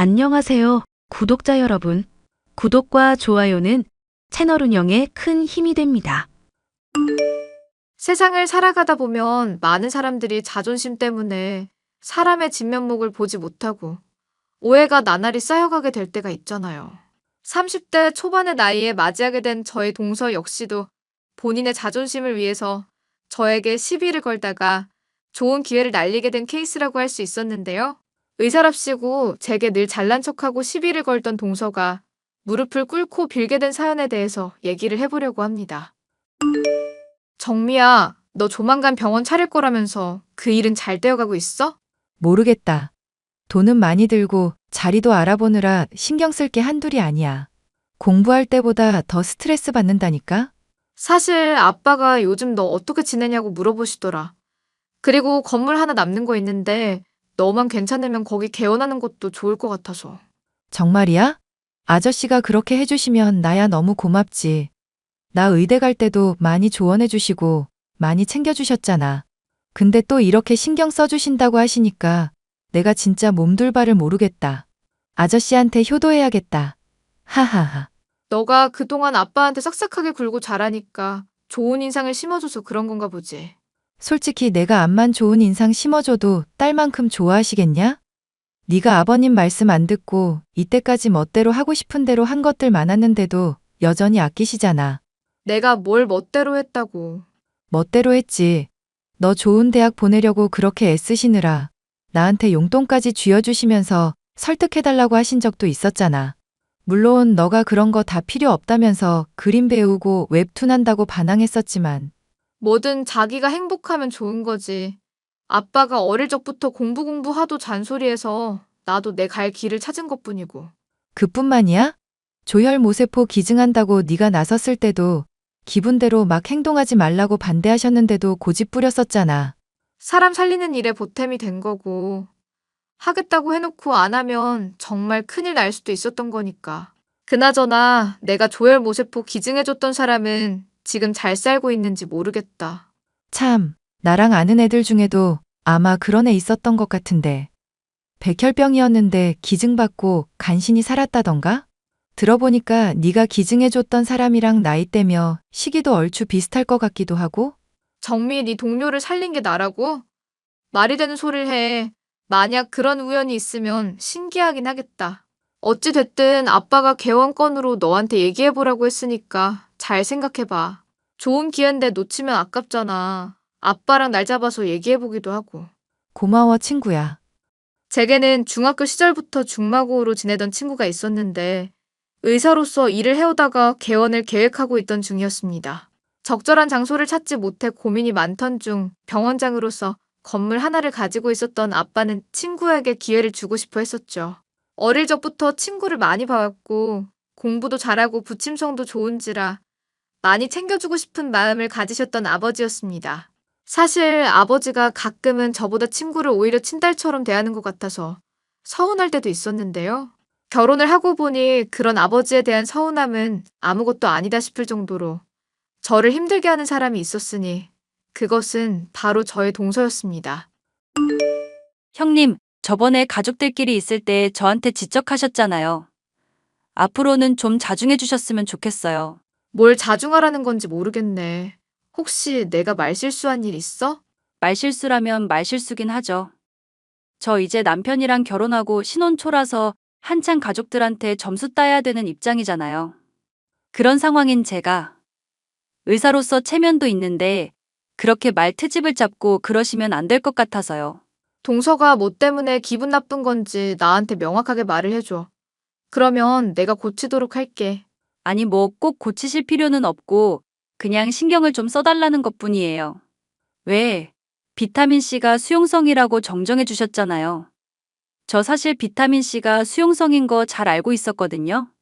안녕하세요, 구독자 여러분. 구독과 좋아요는 채널 운영에 큰 힘이 됩니다. 세상을 살아가다 보면 많은 사람들이 자존심 때문에 사람의 진면목을 보지 못하고 오해가 나날이 쌓여가게 될 때가 있잖아요. 30대 초반의 나이에 맞이하게 된 저의 동서 역시도 본인의 자존심을 위해서 저에게 시비를 걸다가 좋은 기회를 날리게 된 케이스라고 할 수 있었는데요. 의사랍시고 제게 늘 잘난 척하고 시비를 걸던 동서가 무릎을 꿇고 빌게 된 사연에 대해서 얘기를 해보려고 합니다. 정미야, 너 조만간 병원 차릴 거라면서 그 일은 잘 되어가고 있어? 모르겠다. 돈은 많이 들고 자리도 알아보느라 신경 쓸 게 한둘이 아니야. 공부할 때보다 더 스트레스 받는다니까? 사실 아빠가 요즘 너 어떻게 지내냐고 물어보시더라. 그리고 건물 하나 남는 거 있는데 너만 괜찮으면 거기 개원하는 것도 좋을 것 같아서. 정말이야? 아저씨가 그렇게 해주시면 나야 너무 고맙지. 나 의대 갈 때도 많이 조언해주시고 많이 챙겨주셨잖아. 근데 또 이렇게 신경 써주신다고 하시니까 내가 진짜 몸둘 바를 모르겠다. 아저씨한테 효도해야겠다. 하하하. 너가 그동안 아빠한테 싹싹하게 굴고 자라니까 좋은 인상을 심어줘서 그런 건가 보지. 솔직히 내가 암만 좋은 인상 심어줘도 딸만큼 좋아하시겠냐? 네가 아버님 말씀 안 듣고 이때까지 멋대로 하고 싶은 대로 한 것들 많았는데도 여전히 아끼시잖아. 내가 뭘 멋대로 했다고. 멋대로 했지. 너 좋은 대학 보내려고 그렇게 애쓰시느라 나한테 용돈까지 쥐어주시면서 설득해달라고 하신 적도 있었잖아. 물론 너가 그런 거 다 필요 없다면서 그림 배우고 웹툰 한다고 반항했었지만 뭐든 자기가 행복하면 좋은 거지. 아빠가 어릴 적부터 공부 공부 하도 잔소리해서 나도 내 갈 길을 찾은 것 뿐이고. 그뿐만이야? 조혈 모세포 기증한다고 네가 나섰을 때도 기분대로 막 행동하지 말라고 반대하셨는데도 고집 부렸었잖아. 사람 살리는 일에 보탬이 된 거고. 하겠다고 해놓고 안 하면 정말 큰일 날 수도 있었던 거니까. 그나저나 내가 조혈 모세포 기증해줬던 사람은 지금 잘 살고 있는지 모르겠다. 참, 나랑 아는 애들 중에도 아마 그런 애 있었던 것 같은데. 백혈병이었는데 기증받고 간신히 살았다던가? 들어보니까 네가 기증해줬던 사람이랑 나이대며 시기도 얼추 비슷할 것 같기도 하고? 정미 네 동료를 살린 게 나라고? 말이 되는 소리를 해. 만약 그런 우연이 있으면 신기하긴 하겠다. 어찌 됐든 아빠가 개원건으로 너한테 얘기해보라고 했으니까 잘 생각해봐. 좋은 기회인데 놓치면 아깝잖아. 아빠랑 날 잡아서 얘기해보기도 하고. 고마워, 친구야. 제게는 중학교 시절부터 중마고로 지내던 친구가 있었는데 의사로서 일을 해오다가 개원을 계획하고 있던 중이었습니다. 적절한 장소를 찾지 못해 고민이 많던 중 병원장으로서 건물 하나를 가지고 있었던 아빠는 친구에게 기회를 주고 싶어 했었죠. 어릴 적부터 친구를 많이 봐왔고 공부도 잘하고 부침성도 좋은지라 많이 챙겨주고 싶은 마음을 가지셨던 아버지였습니다. 사실 아버지가 가끔은 저보다 친구를 오히려 친딸처럼 대하는 것 같아서 서운할 때도 있었는데요. 결혼을 하고 보니 그런 아버지에 대한 서운함은 아무것도 아니다 싶을 정도로 저를 힘들게 하는 사람이 있었으니 그것은 바로 저의 동서였습니다. 형님, 저번에 가족들끼리 있을 때 저한테 지적하셨잖아요. 앞으로는 좀 자중해 주셨으면 좋겠어요. 뭘 자중하라는 건지 모르겠네. 혹시 내가 말실수한 일 있어? 말실수라면 말실수긴 하죠. 저 이제 남편이랑 결혼하고 신혼 초라서 한창 가족들한테 점수 따야 되는 입장이잖아요. 그런 상황인 제가 의사로서 체면도 있는데 그렇게 말 트집을 잡고 그러시면 안 될 것 같아서요. 동서가 뭐 때문에 기분 나쁜 건지 나한테 명확하게 말을 해줘. 그러면 내가 고치도록 할게. 아니 뭐 꼭 고치실 필요는 없고 그냥 신경을 좀 써달라는 것 뿐이에요. 왜? 비타민C가 수용성이라고 정정해 주셨잖아요. 저 사실 비타민C가 수용성인 거 잘 알고 있었거든요.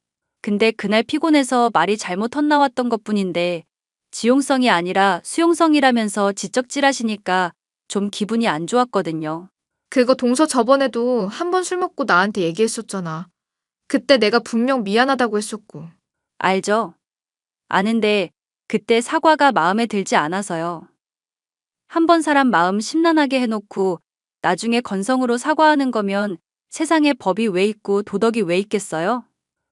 근데 그날 피곤해서 말이 잘못 헛나왔던 것 뿐인데 지용성이 아니라 수용성이라면서 지적질 하시니까 좀 기분이 안 좋았거든요. 그거 동서 저번에도 한 번 술 먹고 나한테 얘기했었잖아. 그때 내가 분명 미안하다고 했었고. 알죠? 아는데 그때 사과가 마음에 들지 않아서요. 한 번 사람 마음 심란하게 해놓고 나중에 건성으로 사과하는 거면 세상에 법이 왜 있고 도덕이 왜 있겠어요?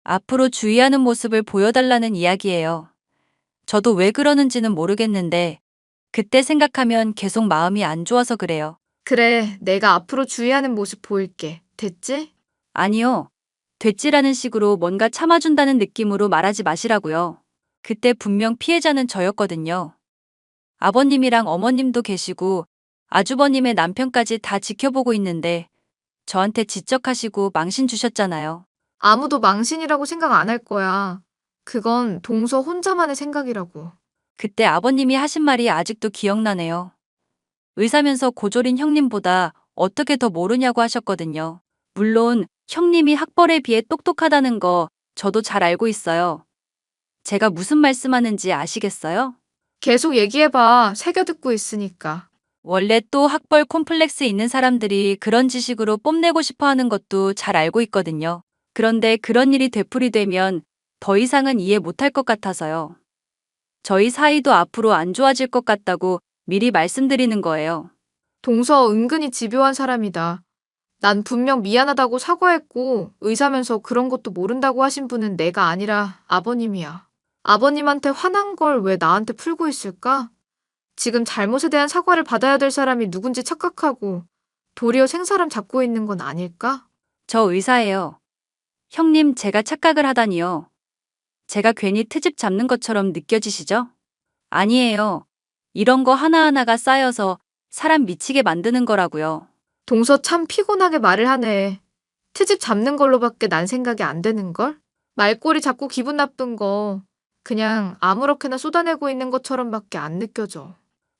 앞으로 주의하는 모습을 보여달라는 이야기예요. 저도 왜 그러는지는 모르겠는데, 그때 생각하면 계속 마음이 안 좋아서 그래요. 그래, 내가 앞으로 주의하는 모습 보일게. 됐지? 아니요. 됐지라는 식으로 뭔가 참아준다는 느낌으로 말하지 마시라고요. 그때 분명 피해자는 저였거든요. 아버님이랑 어머님도 계시고 아주버님의 남편까지 다 지켜보고 있는데 저한테 지적하시고 망신 주셨잖아요. 아무도 망신이라고 생각 안 할 거야. 그건 동서 혼자만의 생각이라고. 그때 아버님이 하신 말이 아직도 기억나네요. 의사면서 고졸인 형님보다 어떻게 더 모르냐고 하셨거든요. 물론 형님이 학벌에 비해 똑똑하다는 거 저도 잘 알고 있어요. 제가 무슨 말씀하는지 아시겠어요? 계속 얘기해봐. 새겨 듣고 있으니까. 원래 또 학벌 콤플렉스 있는 사람들이 그런 지식으로 뽐내고 싶어 하는 것도 잘 알고 있거든요. 그런데 그런 일이 되풀이되면 더 이상은 이해 못할 것 같아서요. 저희 사이도 앞으로 안 좋아질 것 같다고 미리 말씀드리는 거예요. 동서 은근히 집요한 사람이다. 난 분명 미안하다고 사과했고 의사면서 그런 것도 모른다고 하신 분은 내가 아니라 아버님이야. 아버님한테 화난 걸 왜 나한테 풀고 있을까? 지금 잘못에 대한 사과를 받아야 될 사람이 누군지 착각하고 도리어 생사람 잡고 있는 건 아닐까? 저 의사예요. 형님, 제가 착각을 하다니요. 제가 괜히 트집 잡는 것처럼 느껴지시죠? 아니에요. 이런 거 하나하나가 쌓여서 사람 미치게 만드는 거라고요. 동서 참 피곤하게 말을 하네. 트집 잡는 걸로밖에 난 생각이 안 되는걸? 말꼬리 잡고 기분 나쁜 거 그냥 아무렇게나 쏟아내고 있는 것처럼밖에 안 느껴져.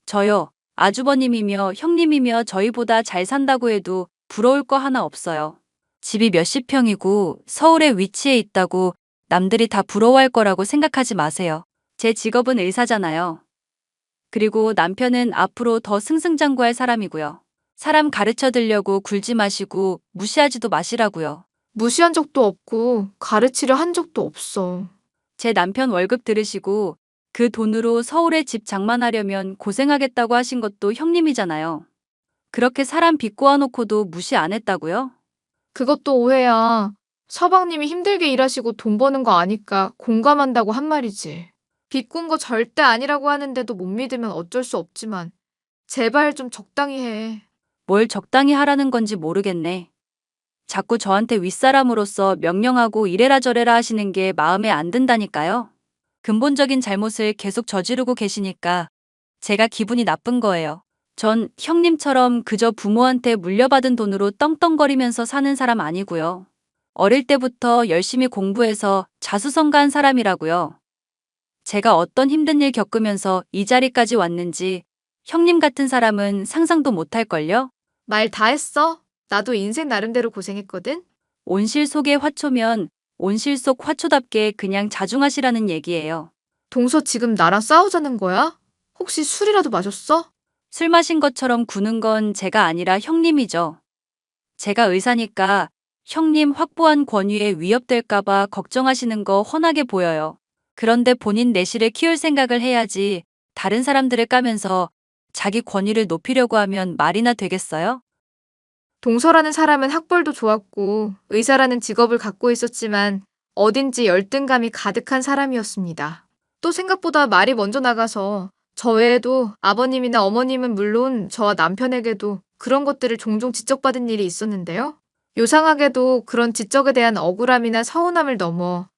저요. 아주버님이며 형님이며 저희보다 잘 산다고 해도 부러울 거 하나 없어요. 집이 몇십 평이고 서울에 위치해 있다고 남들이 다 부러워할 거라고 생각하지 마세요. 제 직업은 의사잖아요. 그리고 남편은 앞으로 더 승승장구할 사람이고요. 사람 가르쳐 들려고 굴지 마시고 무시하지도 마시라고요. 무시한 적도 없고 가르치려 한 적도 없어. 제 남편 월급 들으시고 그 돈으로 서울에 집 장만하려면 고생하겠다고 하신 것도 형님이잖아요. 그렇게 사람 빚고아 놓고도 무시 안 했다고요? 그것도 오해야. 서방님이 힘들게 일하시고 돈 버는 거 아니까 공감한다고 한 말이지. 비꼰 거 절대 아니라고 하는데도 못 믿으면 어쩔 수 없지만 제발 좀 적당히 해. 뭘 적당히 하라는 건지 모르겠네. 자꾸 저한테 윗사람으로서 명령하고 이래라 저래라 하시는 게 마음에 안 든다니까요. 근본적인 잘못을 계속 저지르고 계시니까 제가 기분이 나쁜 거예요. 전 형님처럼 그저 부모한테 물려받은 돈으로 떵떵거리면서 사는 사람 아니고요. 어릴 때부터 열심히 공부해서 자수성가한 사람이라고요. 제가 어떤 힘든 일 겪으면서 이 자리까지 왔는지 형님 같은 사람은 상상도 못할걸요? 말 다 했어? 나도 인생 나름대로 고생했거든? 온실 속의 화초면 온실 속 화초답게 그냥 자중하시라는 얘기예요. 동서 지금 나랑 싸우자는 거야? 혹시 술이라도 마셨어? 술 마신 것처럼 구는 건 제가 아니라 형님이죠. 제가 의사니까 형님 확보한 권위에 위협될까봐 걱정하시는 거 훤하게 보여요. 그런데 본인 내실을 키울 생각을 해야지 다른 사람들을 까면서 자기 권위를 높이려고 하면 말이나 되겠어요? 동서라는 사람은 학벌도 좋았고 의사라는 직업을 갖고 있었지만 어딘지 열등감이 가득한 사람이었습니다. 또 생각보다 말이 먼저 나가서 저 외에도 아버님이나 어머님은 물론 저와 남편에게도 그런 것들을 종종 지적받은 일이 있었는데요. 요상하게도 그런 지적에 대한 억울함이나 서운함을 넘어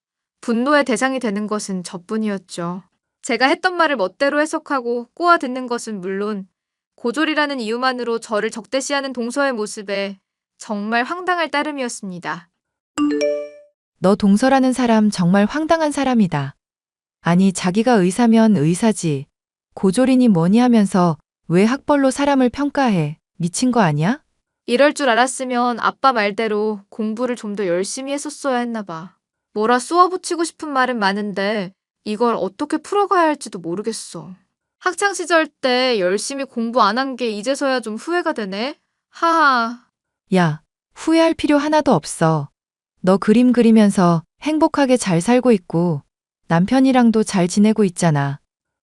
분노의 대상이 되는 것은 저뿐이었죠. 제가 했던 말을 멋대로 해석하고 꼬아 듣는 것은 물론 고졸이라는 이유만으로 저를 적대시하는 동서의 모습에 정말 황당할 따름이었습니다. 너 동서라는 사람 정말 황당한 사람이다. 아니, 자기가 의사면 의사지. 고졸이니 뭐니 하면서 왜 학벌로 사람을 평가해? 미친 거 아니야? 이럴 줄 알았으면 아빠 말대로 공부를 좀 더 열심히 했었어야 했나 봐. 뭐라 쏘아붙이고 싶은 말은 많은데 이걸 어떻게 풀어가야 할지도 모르겠어. 학창 시절 때 열심히 공부 안 한 게 이제서야 좀 후회가 되네. 하하. 야, 후회할 필요 하나도 없어. 너 그림 그리면서 행복하게 잘 살고 있고 남편이랑도 잘 지내고 있잖아.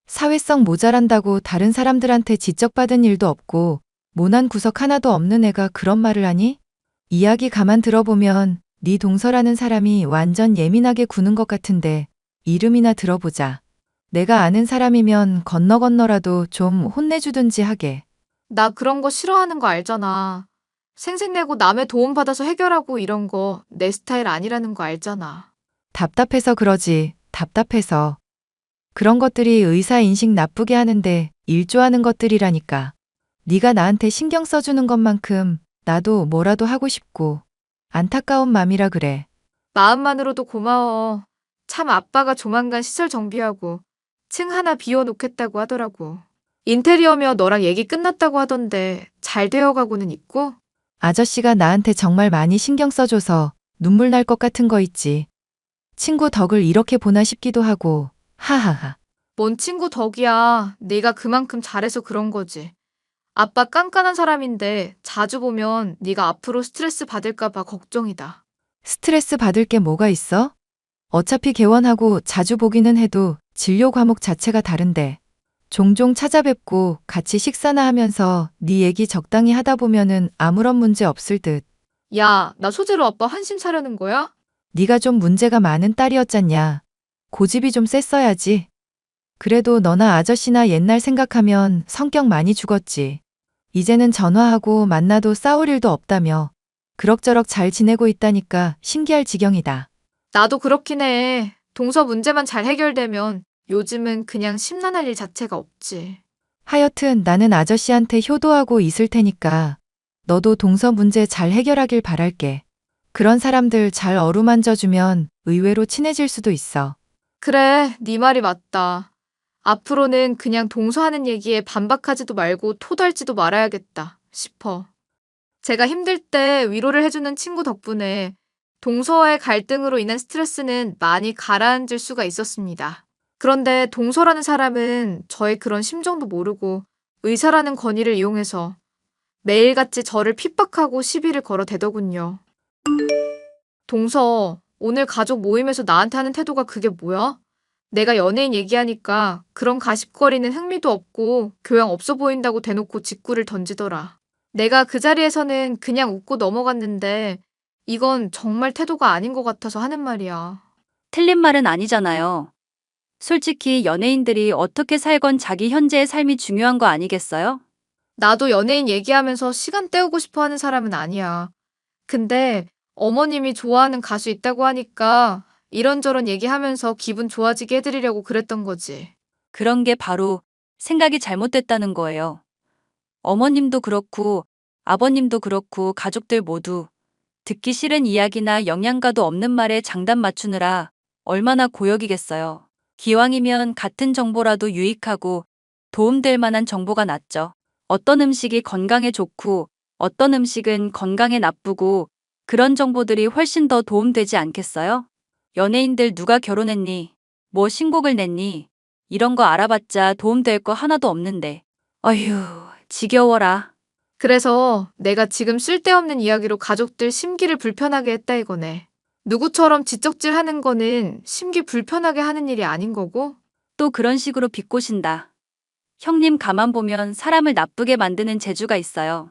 사회성 모자란다고 다른 사람들한테 지적받은 일도 없고 모난 구석 하나도 없는 애가 그런 말을 하니? 이야기 가만 들어보면 네 동서라는 사람이 완전 예민하게 구는 것 같은데 이름이나 들어보자. 내가 아는 사람이면 건너 건너라도 좀 혼내주든지 하게. 나 그런 거 싫어하는 거 알잖아. 생색내고 남의 도움 받아서 해결하고 이런 거 내 스타일 아니라는 거 알잖아. 답답해서 그러지. 답답해서. 그런 것들이 의사 인식 나쁘게 하는데 일조하는 것들이라니까. 네가 나한테 신경 써주는 것만큼 나도 뭐라도 하고 싶고 안타까운 맘이라 그래. 마음만으로도 고마워. 참 아빠가 조만간 시설 정비하고 층 하나 비워놓겠다고 하더라고. 인테리어며 너랑 얘기 끝났다고 하던데 잘 되어가고는 있고? 아저씨가 나한테 정말 많이 신경 써줘서 눈물 날 것 같은 거 있지. 친구 덕을 이렇게 보나 싶기도 하고, 하하하. 뭔 친구 덕이야. 네가 그만큼 잘해서 그런 거지. 아빠 깐깐한 사람인데 자주 보면 네가 앞으로 스트레스 받을까 봐 걱정이다. 스트레스 받을 게 뭐가 있어? 어차피 개원하고 자주 보기는 해도 진료 과목 자체가 다른데. 종종 찾아뵙고 같이 식사나 하면서 네 얘기 적당히 하다 보면은 아무런 문제 없을 듯. 야, 나 소재로 아빠 한심 사려는 거야? 네가 좀 문제가 많은 딸이었잖냐. 고집이 좀 셌어야지. 그래도 너나 아저씨나 옛날 생각하면 성격 많이 죽었지. 이제는 전화하고 만나도 싸울 일도 없다며. 그럭저럭 잘 지내고 있다니까 신기할 지경이다. 나도 그렇긴 해. 동서 문제만 잘 해결되면 요즘은 그냥 심란할 일 자체가 없지. 하여튼 나는 아저씨한테 효도하고 있을 테니까 너도 동서 문제 잘 해결하길 바랄게. 그런 사람들 잘 어루만져주면 의외로 친해질 수도 있어. 그래, 네 말이 맞다. 앞으로는 그냥 동서하는 얘기에 반박하지도 말고 토달지도 말아야겠다 싶어. 제가 힘들 때 위로를 해주는 친구 덕분에 동서와의 갈등으로 인한 스트레스는 많이 가라앉을 수가 있었습니다. 그런데 동서라는 사람은 저의 그런 심정도 모르고 의사라는 권위를 이용해서 매일같이 저를 핍박하고 시비를 걸어 대더군요. 동서, 오늘 가족 모임에서 나한테 하는 태도가 그게 뭐야? 내가 연예인 얘기하니까 그런 가십거리는 흥미도 없고 교양 없어 보인다고 대놓고 직구를 던지더라. 내가 그 자리에서는 그냥 웃고 넘어갔는데 이건 정말 태도가 아닌 것 같아서 하는 말이야. 틀린 말은 아니잖아요. 솔직히 연예인들이 어떻게 살건 자기 현재의 삶이 중요한 거 아니겠어요? 나도 연예인 얘기하면서 시간 때우고 싶어 하는 사람은 아니야. 근데 어머님이 좋아하는 가수 있다고 하니까 이런저런 얘기하면서 기분 좋아지게 해드리려고 그랬던 거지. 그런 게 바로 생각이 잘못됐다는 거예요. 어머님도 그렇고 아버님도 그렇고 가족들 모두 듣기 싫은 이야기나 영양가도 없는 말에 장단 맞추느라 얼마나 고역이겠어요. 기왕이면 같은 정보라도 유익하고 도움될 만한 정보가 낫죠. 어떤 음식이 건강에 좋고 어떤 음식은 건강에 나쁘고 그런 정보들이 훨씬 더 도움되지 않겠어요? 연예인들 누가 결혼했니? 뭐 신곡을 냈니? 이런 거 알아봤자 도움될 거 하나도 없는데. 어휴, 지겨워라. 그래서 내가 지금 쓸데없는 이야기로 가족들 심기를 불편하게 했다 이거네. 누구처럼 지적질 하는 거는 심기 불편하게 하는 일이 아닌 거고 또 그런 식으로 비꼬신다. 형님 가만 보면 사람을 나쁘게 만드는 재주가 있어요.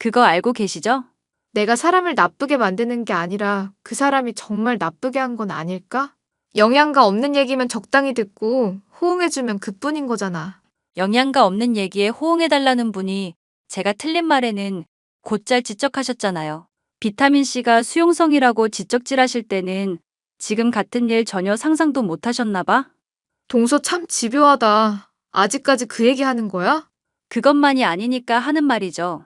그거 알고 계시죠? 내가 사람을 나쁘게 만드는 게 아니라 그 사람이 정말 나쁘게 한 건 아닐까? 영양가 없는 얘기면 적당히 듣고 호응해주면 그뿐인 거잖아. 영양가 없는 얘기에 호응해달라는 분이 제가 틀린 말에는 곧잘 지적하셨잖아요. 비타민C가 수용성이라고 지적질하실 때는 지금 같은 일 전혀 상상도 못 하셨나 봐? 동서 참 집요하다. 아직까지 그 얘기 하는 거야? 그것만이 아니니까 하는 말이죠.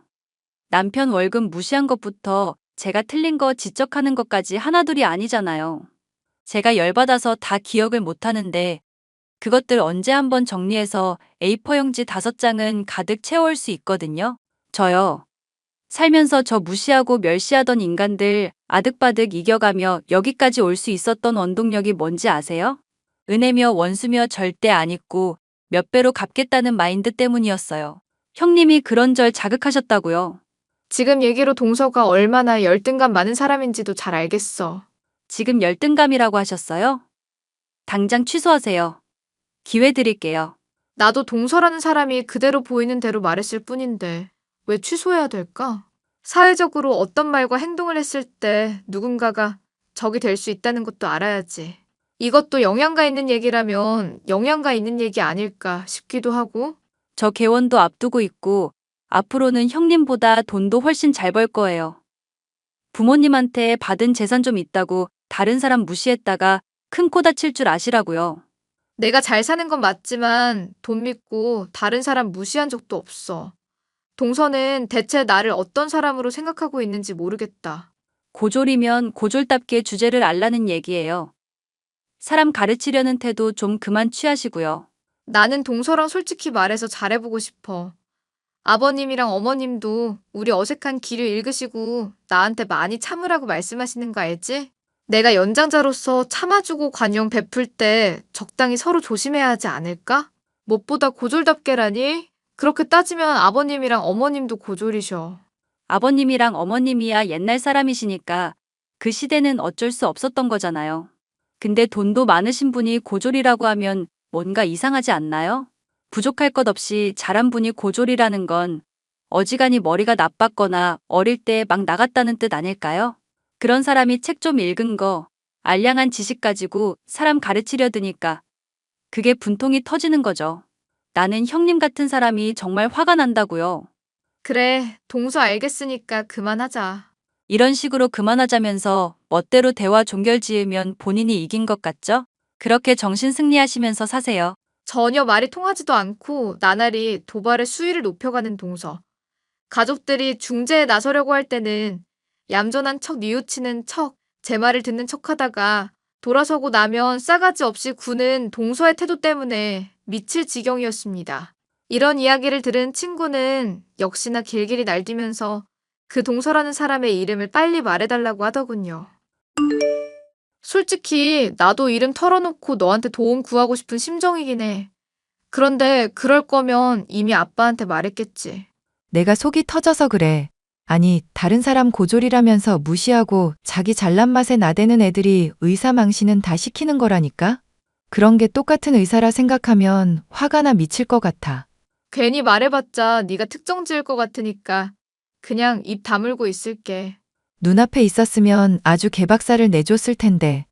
남편 월급 무시한 것부터 제가 틀린 거 지적하는 것까지 하나둘이 아니잖아요. 제가 열받아서 다 기억을 못 하는데 그것들 언제 한번 정리해서 A4용지 다섯 장은 가득 채워올 수 있거든요. 저요. 살면서 저 무시하고 멸시하던 인간들 아득바득 이겨가며 여기까지 올 수 있었던 원동력이 뭔지 아세요? 은혜며 원수며 절대 안 잊고 몇 배로 갚겠다는 마인드 때문이었어요. 형님이 그런 절 자극하셨다고요. 지금 얘기로 동서가 얼마나 열등감 많은 사람인지도 잘 알겠어. 지금 열등감이라고 하셨어요? 당장 취소하세요. 기회 드릴게요. 나도 동서라는 사람이 그대로 보이는 대로 말했을 뿐인데 왜 취소해야 될까? 사회적으로 어떤 말과 행동을 했을 때 누군가가 적이 될 수 있다는 것도 알아야지. 이것도 영양가 있는 얘기라면 영양가 있는 얘기 아닐까 싶기도 하고. 저 개원도 앞두고 있고 앞으로는 형님보다 돈도 훨씬 잘 벌 거예요. 부모님한테 받은 재산 좀 있다고 다른 사람 무시했다가 큰 코 다칠 줄 아시라고요. 내가 잘 사는 건 맞지만 돈 믿고 다른 사람 무시한 적도 없어. 동서는 대체 나를 어떤 사람으로 생각하고 있는지 모르겠다. 고졸이면 고졸답게 주제를 알라는 얘기예요. 사람 가르치려는 태도 좀 그만 취하시고요. 나는 동서랑 솔직히 말해서 잘해보고 싶어. 아버님이랑 어머님도 우리 어색한 기류 읽으시고 나한테 많이 참으라고 말씀하시는 거 알지? 내가 연장자로서 참아주고 관용 베풀 때 적당히 서로 조심해야 하지 않을까? 무엇보다 고졸답게라니? 그렇게 따지면 아버님이랑 어머님도 고졸이셔. 아버님이랑 어머님이야 옛날 사람이시니까 그 시대는 어쩔 수 없었던 거잖아요. 근데 돈도 많으신 분이 고졸이라고 하면 뭔가 이상하지 않나요? 부족할 것 없이 잘한 분이 고졸이라는 건 어지간히 머리가 나빴거나 어릴 때 막 나갔다는 뜻 아닐까요? 그런 사람이 책 좀 읽은 거, 알량한 지식 가지고 사람 가르치려 드니까 그게 분통이 터지는 거죠. 나는 형님 같은 사람이 정말 화가 난다고요. 그래, 동서 알겠으니까 그만하자. 이런 식으로 그만하자면서 멋대로 대화 종결 지으면 본인이 이긴 것 같죠? 그렇게 정신 승리하시면서 사세요. 전혀 말이 통하지도 않고 나날이 도발의 수위를 높여가는 동서. 가족들이 중재에 나서려고 할 때는 얌전한 척 뉘우치는 척, 제 말을 듣는 척 하다가 돌아서고 나면 싸가지 없이 구는 동서의 태도 때문에 미칠 지경이었습니다. 이런 이야기를 들은 친구는 역시나 길길이 날뛰면서 그 동서라는 사람의 이름을 빨리 말해달라고 하더군요. 솔직히 나도 이름 털어놓고 너한테 도움 구하고 싶은 심정이긴 해. 그런데 그럴 거면 이미 아빠한테 말했겠지. 내가 속이 터져서 그래. 아니, 다른 사람 고졸이라면서 무시하고 자기 잘난 맛에 나대는 애들이 의사 망신은 다 시키는 거라니까? 그런 게 똑같은 의사라 생각하면 화가 나 미칠 것 같아. 괜히 말해봤자 네가 특정 지을 것 같으니까 그냥 입 다물고 있을게. 눈앞에 있었으면 아주 개박살을 내줬을 텐데.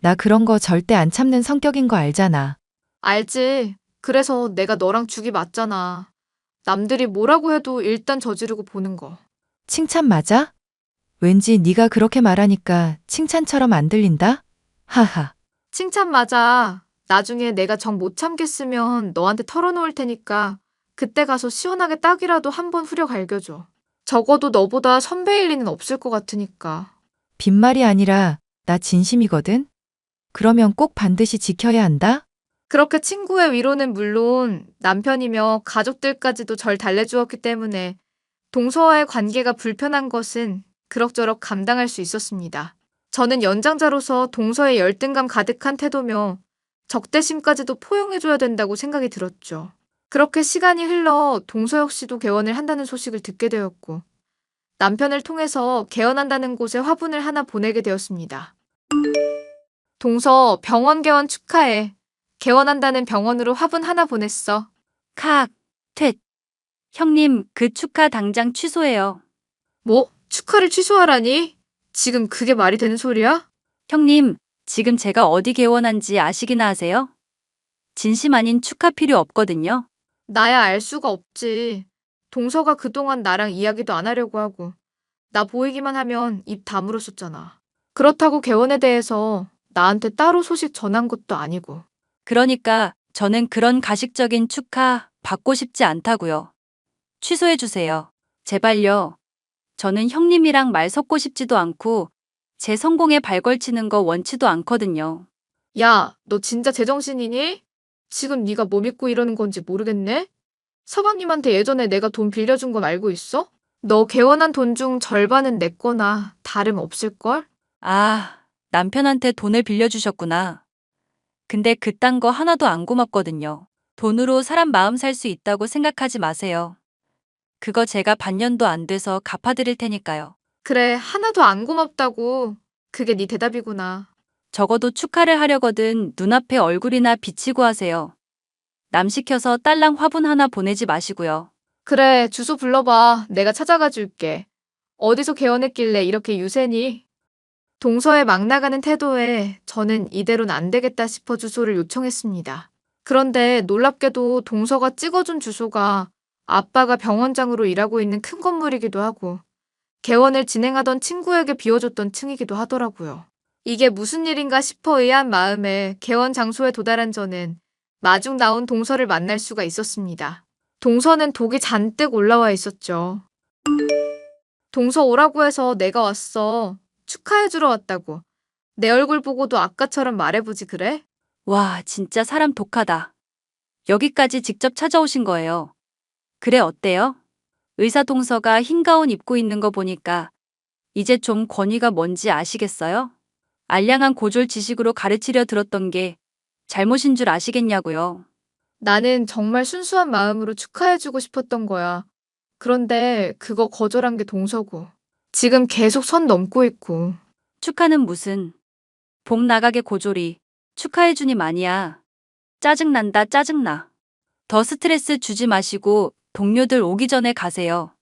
나 그런 거 절대 안 참는 성격인 거 알잖아. 알지? 그래서 내가 너랑 죽이 맞잖아. 남들이 뭐라고 해도 일단 저지르고 보는 거. 칭찬 맞아? 왠지 네가 그렇게 말하니까 칭찬처럼 안 들린다? 하하. 칭찬 맞아. 나중에 내가 정 못 참겠으면 너한테 털어놓을 테니까 그때 가서 시원하게 딱이라도 한 번 후려 갈겨줘. 적어도 너보다 선배일 리는 없을 것 같으니까. 빈말이 아니라 나 진심이거든? 그러면 꼭 반드시 지켜야 한다? 그렇게 친구의 위로는 물론 남편이며 가족들까지도 절 달래주었기 때문에 동서와의 관계가 불편한 것은 그럭저럭 감당할 수 있었습니다. 저는 연장자로서 동서의 열등감 가득한 태도며 적대심까지도 포용해줘야 된다고 생각이 들었죠. 그렇게 시간이 흘러 동서 역시도 개원을 한다는 소식을 듣게 되었고 남편을 통해서 개원한다는 곳에 화분을 하나 보내게 되었습니다. 동서 병원 개원 축하해. 개원한다는 병원으로 화분 하나 보냈어. 칵, 퇴. 형님, 그 축하 당장 취소해요. 뭐? 축하를 취소하라니? 지금 그게 말이 되는 소리야? 형님, 지금 제가 어디 개원한지 아시기나 하세요? 진심 아닌 축하 필요 없거든요. 나야 알 수가 없지. 동서가 그동안 나랑 이야기도 안 하려고 하고 나 보이기만 하면 입 다물었었잖아. 그렇다고 개원에 대해서 나한테 따로 소식 전한 것도 아니고. 그러니까 저는 그런 가식적인 축하 받고 싶지 않다고요. 취소해 주세요. 제발요. 저는 형님이랑 말 섞고 싶지도 않고 제 성공에 발걸치는 거 원치도 않거든요. 야, 너 진짜 제정신이니? 지금 네가 뭐 믿고 이러는 건지 모르겠네? 서방님한테 예전에 내가 돈 빌려준 건 알고 있어? 너 개원한 돈 중 절반은 내 거나 다름 없을걸? 아, 남편한테 돈을 빌려주셨구나. 근데 그딴 거 하나도 안 고맙거든요. 돈으로 사람 마음 살 수 있다고 생각하지 마세요. 그거 제가 반년도 안 돼서 갚아드릴 테니까요. 그래, 하나도 안 고맙다고. 그게 네 대답이구나. 적어도 축하를 하려거든 눈앞에 얼굴이나 비치고 하세요. 남 시켜서 딸랑 화분 하나 보내지 마시고요. 그래, 주소 불러봐. 내가 찾아가 줄게. 어디서 개원했길래 이렇게 유세니? 동서의 막 나가는 태도에 저는 이대로는 안 되겠다 싶어 주소를 요청했습니다. 그런데 놀랍게도 동서가 찍어준 주소가 아빠가 병원장으로 일하고 있는 큰 건물이기도 하고 개원을 진행하던 친구에게 비워줬던 층이기도 하더라고요. 이게 무슨 일인가 싶어 의아한 마음에 개원 장소에 도달한 저는 마중 나온 동서를 만날 수가 있었습니다. 동서는 독이 잔뜩 올라와 있었죠. 동서 오라고 해서 내가 왔어. 축하해주러 왔다고. 내 얼굴 보고도 아까처럼 말해보지 그래? 와, 진짜 사람 독하다. 여기까지 직접 찾아오신 거예요. 그래, 어때요? 의사 동서가 흰 가운 입고 있는 거 보니까 이제 좀 권위가 뭔지 아시겠어요? 알량한 고졸 지식으로 가르치려 들었던 게 잘못인 줄 아시겠냐고요. 나는 정말 순수한 마음으로 축하해주고 싶었던 거야. 그런데 그거 거절한 게 동서고. 지금 계속 선 넘고 있고. 축하는 무슨 복 나가게 고졸이 축하해주니 마니야. 짜증난다 짜증나. 더 스트레스 주지 마시고 동료들 오기 전에 가세요.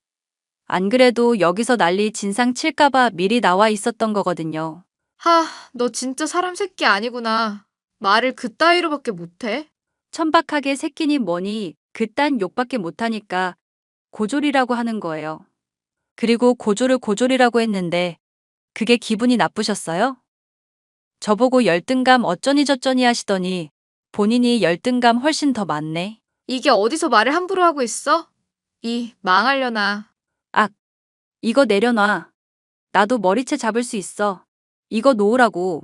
안 그래도 여기서 난리 진상 칠까봐 미리 나와 있었던 거거든요. 하, 너 진짜 사람 새끼 아니구나. 말을 그따위로밖에 못해? 천박하게 새끼니 뭐니 그딴 욕밖에 못하니까 고졸이라고 하는 거예요. 그리고 고졸을 고졸이라고 했는데 그게 기분이 나쁘셨어요? 저보고 열등감 어쩌니 저쩌니 하시더니 본인이 열등감 훨씬 더 많네. 이게 어디서 말을 함부로 하고 있어? 이 망하려나. 이거 내려놔. 나도 머리채 잡을 수 있어. 이거 놓으라고.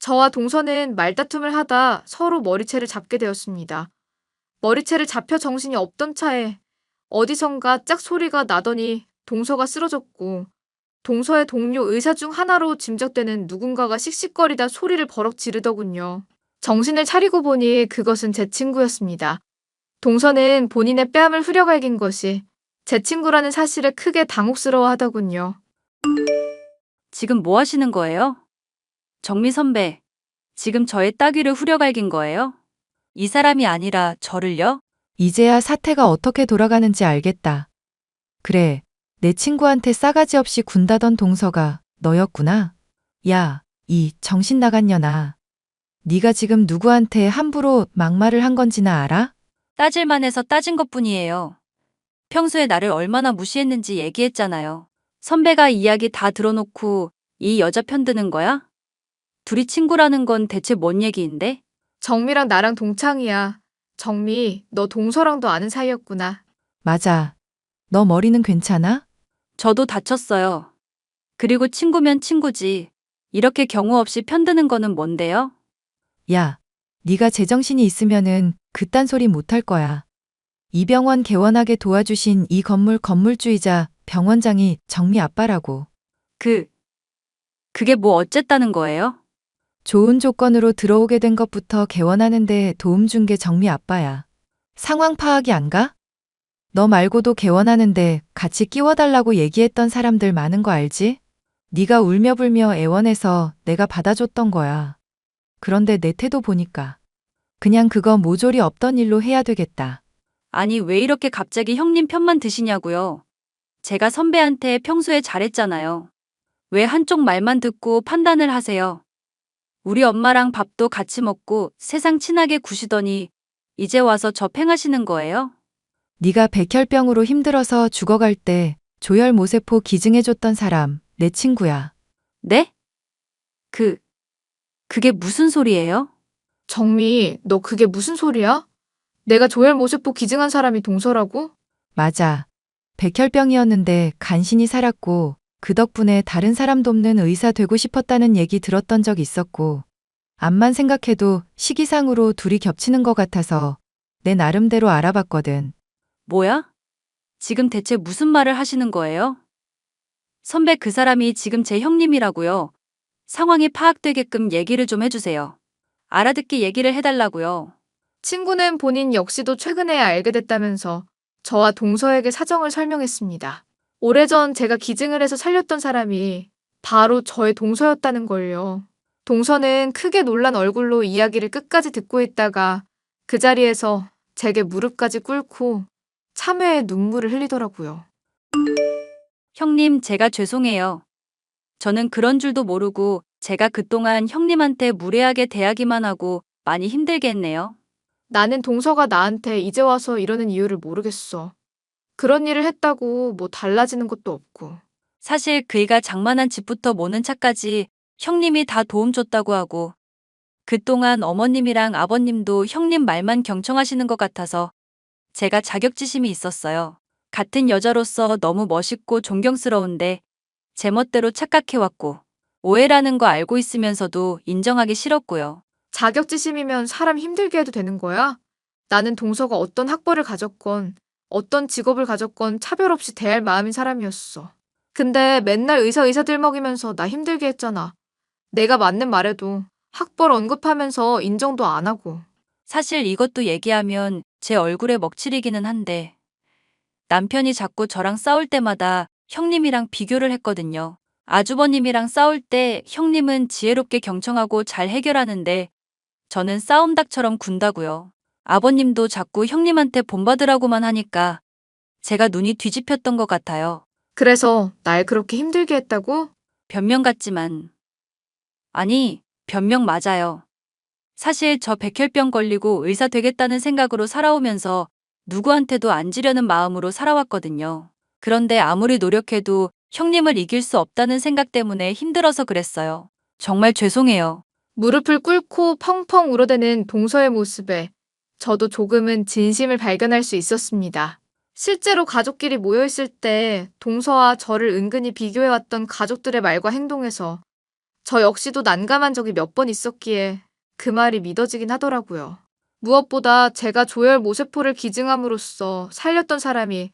저와 동서는 말다툼을 하다 서로 머리채를 잡게 되었습니다. 머리채를 잡혀 정신이 없던 차에 어디선가 짝 소리가 나더니 동서가 쓰러졌고 동서의 동료 의사 중 하나로 짐작되는 누군가가 씩씩거리다 소리를 버럭 지르더군요. 정신을 차리고 보니 그것은 제 친구였습니다. 동서는 본인의 뺨을 후려갈긴 것이 제 친구라는 사실에 크게 당혹스러워 하더군요. 지금 뭐 하시는 거예요? 정미 선배, 지금 저의 따귀를 후려갈긴 거예요? 이 사람이 아니라 저를요? 이제야 사태가 어떻게 돌아가는지 알겠다. 그래, 내 친구한테 싸가지 없이 군다던 동서가 너였구나. 야, 이 정신 나간 년아. 네가 지금 누구한테 함부로 막말을 한 건지 나 알아? 따질만 해서 따진 것 뿐이에요. 평소에 나를 얼마나 무시했는지 얘기했잖아요. 선배가 이야기 다 들어놓고 이 여자 편드는 거야? 둘이 친구라는 건 대체 뭔 얘기인데? 정미랑 나랑 동창이야. 정미, 너 동서랑도 아는 사이였구나. 맞아. 너 머리는 괜찮아? 저도 다쳤어요. 그리고 친구면 친구지. 이렇게 경우 없이 편드는 거는 뭔데요? 야, 네가 제정신이 있으면은 그딴 소리 못할 거야. 이 병원 개원하게 도와주신 이 건물 건물주이자 병원장이 정미 아빠라고. 그, 그게 뭐 어쨌다는 거예요? 좋은 조건으로 들어오게 된 것부터 개원하는데 도움 준 게 정미 아빠야. 상황 파악이 안 가? 너 말고도 개원하는데 같이 끼워달라고 얘기했던 사람들 많은 거 알지? 네가 울며 불며 애원해서 내가 받아줬던 거야. 그런데 내 태도 보니까 그냥 그거 모조리 없던 일로 해야 되겠다. 아니, 왜 이렇게 갑자기 형님 편만 드시냐고요? 제가 선배한테 평소에 잘했잖아요. 왜 한쪽 말만 듣고 판단을 하세요? 우리 엄마랑 밥도 같이 먹고 세상 친하게 구시더니 이제 와서 저 팽하시는 거예요? 네가 백혈병으로 힘들어서 죽어갈 때 조혈 모세포 기증해줬던 사람 내 친구야. 네? 그, 그게 무슨 소리예요? 정미, 너 그게 무슨 소리야? 내가 조혈 모세포 기증한 사람이 동서라고? 맞아. 백혈병이었는데 간신히 살았고 그 덕분에 다른 사람 돕는 의사 되고 싶었다는 얘기 들었던 적 있었고 암만 생각해도 시기상으로 둘이 겹치는 것 같아서 내 나름대로 알아봤거든. 뭐야? 지금 대체 무슨 말을 하시는 거예요? 선배 그 사람이 지금 제 형님이라고요. 상황이 파악되게끔 얘기를 좀 해주세요. 알아듣게 얘기를 해달라고요. 친구는 본인 역시도 최근에 알게 됐다면서 저와 동서에게 사정을 설명했습니다. 오래전 제가 기증을 해서 살렸던 사람이 바로 저의 동서였다는 걸요. 동서는 크게 놀란 얼굴로 이야기를 끝까지 듣고 있다가 그 자리에서 제게 무릎까지 꿇고 참회의 눈물을 흘리더라고요. 형님, 제가 죄송해요. 저는 그런 줄도 모르고 제가 그동안 형님한테 무례하게 대하기만 하고 많이 힘들게 했네요. 나는 동서가 나한테 이제 와서 이러는 이유를 모르겠어. 그런 일을 했다고 뭐 달라지는 것도 없고. 사실 그이가 장만한 집부터 모는 차까지 형님이 다 도움 줬다고 하고 그동안 어머님이랑 아버님도 형님 말만 경청하시는 것 같아서 제가 자격지심이 있었어요. 같은 여자로서 너무 멋있고 존경스러운데 제멋대로 착각해왔고 오해라는 거 알고 있으면서도 인정하기 싫었고요. 자격지심이면 사람 힘들게 해도 되는 거야? 나는 동서가 어떤 학벌을 가졌건 어떤 직업을 가졌건 차별 없이 대할 마음인 사람이었어. 근데 맨날 의사 의사들 먹이면서 나 힘들게 했잖아. 내가 맞는 말에도 학벌 언급하면서 인정도 안 하고. 사실 이것도 얘기하면 제 얼굴에 먹칠이기는 한데 남편이 자꾸 저랑 싸울 때마다 형님이랑 비교를 했거든요. 아주버님이랑 싸울 때 형님은 지혜롭게 경청하고 잘 해결하는데 저는 싸움닭처럼 군다고요. 아버님도 자꾸 형님한테 본받으라고만 하니까 제가 눈이 뒤집혔던 것 같아요. 그래서 날 그렇게 힘들게 했다고? 변명 같지만. 아니, 변명 맞아요. 사실 저 백혈병 걸리고 의사 되겠다는 생각으로 살아오면서 누구한테도 안 지려는 마음으로 살아왔거든요. 그런데 아무리 노력해도 형님을 이길 수 없다는 생각 때문에 힘들어서 그랬어요. 정말 죄송해요. 무릎을 꿇고 펑펑 울어대는 동서의 모습에 저도 조금은 진심을 발견할 수 있었습니다. 실제로 가족끼리 모여있을 때 동서와 저를 은근히 비교해왔던 가족들의 말과 행동에서 저 역시도 난감한 적이 몇 번 있었기에 그 말이 믿어지긴 하더라고요. 무엇보다 제가 조혈 모세포를 기증함으로써 살렸던 사람이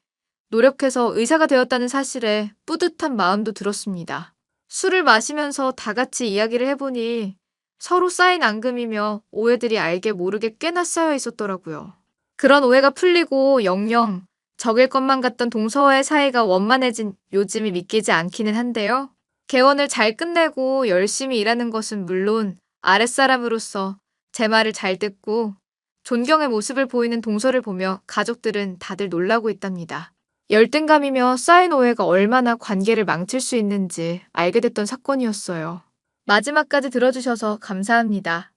노력해서 의사가 되었다는 사실에 뿌듯한 마음도 들었습니다. 술을 마시면서 다 같이 이야기를 해보니 서로 쌓인 앙금이며 오해들이 알게 모르게 꽤나 쌓여 있었더라고요. 그런 오해가 풀리고 영영 적일 것만 같던 동서와의 사이가 원만해진 요즘이 믿기지 않기는 한데요. 개원을 잘 끝내고 열심히 일하는 것은 물론 아랫사람으로서 제 말을 잘 듣고 존경의 모습을 보이는 동서를 보며 가족들은 다들 놀라고 있답니다. 열등감이며 쌓인 오해가 얼마나 관계를 망칠 수 있는지 알게 됐던 사건이었어요. 마지막까지 들어주셔서 감사합니다.